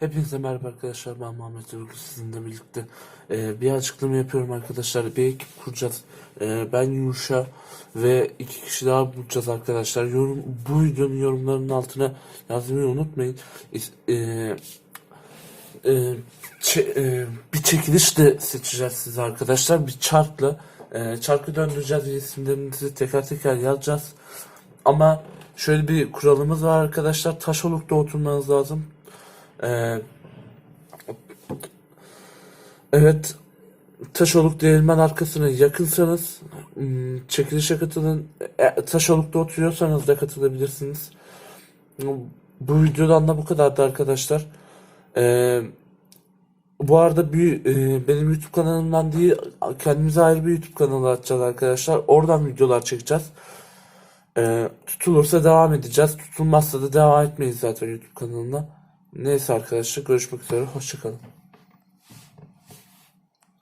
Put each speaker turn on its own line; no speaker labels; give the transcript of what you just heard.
Hepinize merhaba arkadaşlar ben Muhammed Urgu sizinle birlikte Ee, bir açıklama yapıyorum arkadaşlar. Bir ekip kuracağız. Ee, ben Yuşa ve iki kişi daha bulacağız arkadaşlar. Yorum, bu videonun yorumlarının altına yazmayı unutmayın. Ee, e, çe- e, bir çekiliş de seçeceğiz size arkadaşlar. Bir çarkla e, çarkı döndüreceğiz ve isimlerinizi teker teker yazacağız. Ama şöyle bir kuralımız var arkadaşlar. Taşoluk'ta oturmanız lazım ee, evet Taşoluk değirmen arkasına yakınsanız hmm, çekilişe katılın. E, Taşoluk'ta oturuyorsanız da katılabilirsiniz. Bu videodan da bu kadardı arkadaşlar. Ee, bu arada bir e, benim YouTube kanalımdan değil kendimize ayrı bir YouTube kanalı açacağız arkadaşlar. Oradan videolar çekeceğiz. Ee, tutulursa devam edeceğiz. Tutulmazsa da devam etmeyiz zaten YouTube kanalına. Neyse arkadaşlar görüşmek üzere. Hoşçakalın.